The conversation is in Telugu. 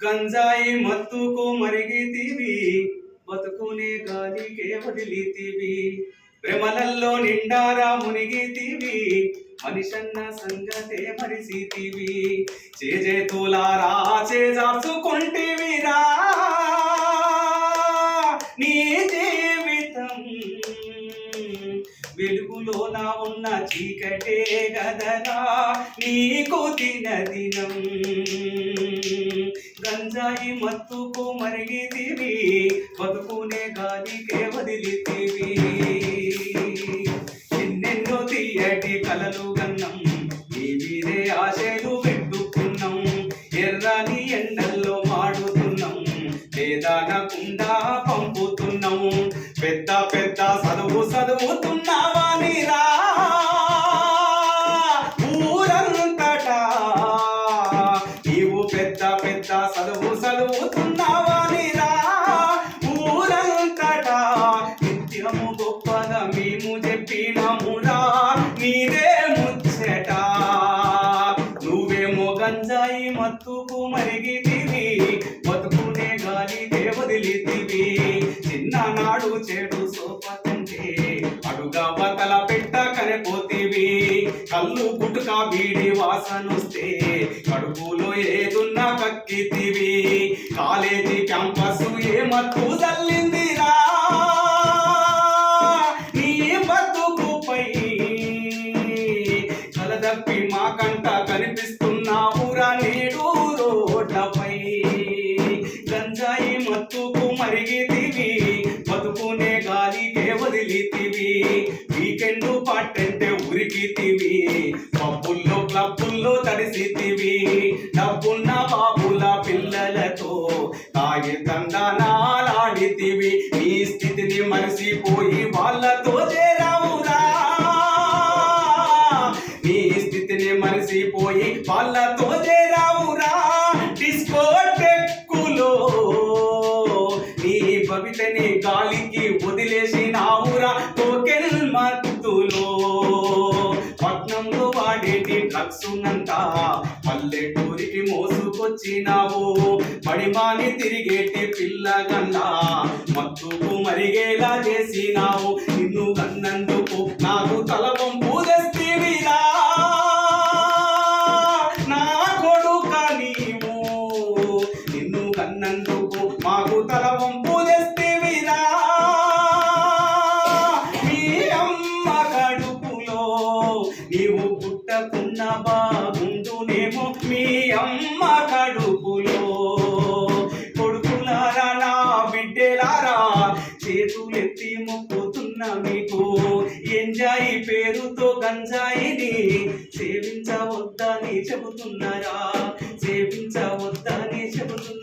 గంజాయి మత్తుకు మరిగి మరిగితివి బతుకునే గాలికే వదిలితివి. ప్రేమలల్లో నిండారా మునిగి మునిగితివి మనిషన్న సంగతే పరిసితివి చేజే తులారా వీరా వెలుగులో నా ఉన్న చీకటే గదనా? నీకు దినం. గంజాయి మత్తుకు మరిగితివి. బతుకునే గాలికే వదిలితివి. ఎన్నెన్నో తీయటి కలలు గన్నం. నీ ఆశలు పెట్టుకున్నాం. ఎర్రని ఎండల్లో మాడుతున్నాం. వేదానకుండా పంపుతున్నాం. పెద్ద పెద్ద చదువు చదువు పెద్ద చదువు చదువుతున్నావా నీరా ఊరంతటా నిత్యము గొప్పగా మేము చెప్పినమురా నీదే ముచ్చట. నువ్వేమో గంజాయి మత్తుకు మరిగితివి బతుకునే గాలి వదిలితివి. చిన్ననాడు చెడు సోపత పురుష బీడి వాసనొస్తే కడుపులో ఏదున్న కక్కితివి కాలేజీ క్యాంపస్ ఏ మత్తు చల్లిందిరా నీ బతుకుపై కలదప్పి మా కంట కనిపిస్తున్నావురా నేడు రోడ్లపై. గంజాయి మత్తుకు మరిగితివి బతుకునే గాలికే వదిలితివి. వీకెండ్ పాటంటే ఉరికితివి క్లబ్బుల్లో తడిసితివి డబ్బున్న బాబుల పిల్లలతో తాగి తందనాలాడితివి నీ స్థితిని మరిసిపోయి వాళ్ళతో చేరావురా. నీ స్థితిని మరిసిపోయి వాళ్ళతో చేరావురా. డిస్కో టెక్కులో నీ భవితని గాలికి వదిలేసినావురా. టోకెన్ మత్తులో వాడేటి డ్రగ్స్ నంత పల్లెటూరికి మోసుకొచ్చినావు. పడిమాని తిరిగేటి పిల్లగన్నా. మత్తుకు మరిగేలా చేసినావు. నిన్ను కన్నందుకు నాకు తలవంపు తెస్తివిరా. నా కొడుక నీవు. నిన్ను కన్నందుకు మాకు తలవంపు తెస్తివిరా. మీ అమ్మ కడుపులో నీవు పుట్టకున్న బాగుండునేమో మీ అమ్మ కడుపులో. కొడుకులారా నా బిడ్డలారా చేతులెత్తి మొక్కుతున్న మీకు ఎంజాయి పేరుతో గంజాయిని సేవించవద్దని చెబుతున్నారా? సేవించవద్దని చెబుతున్నారు?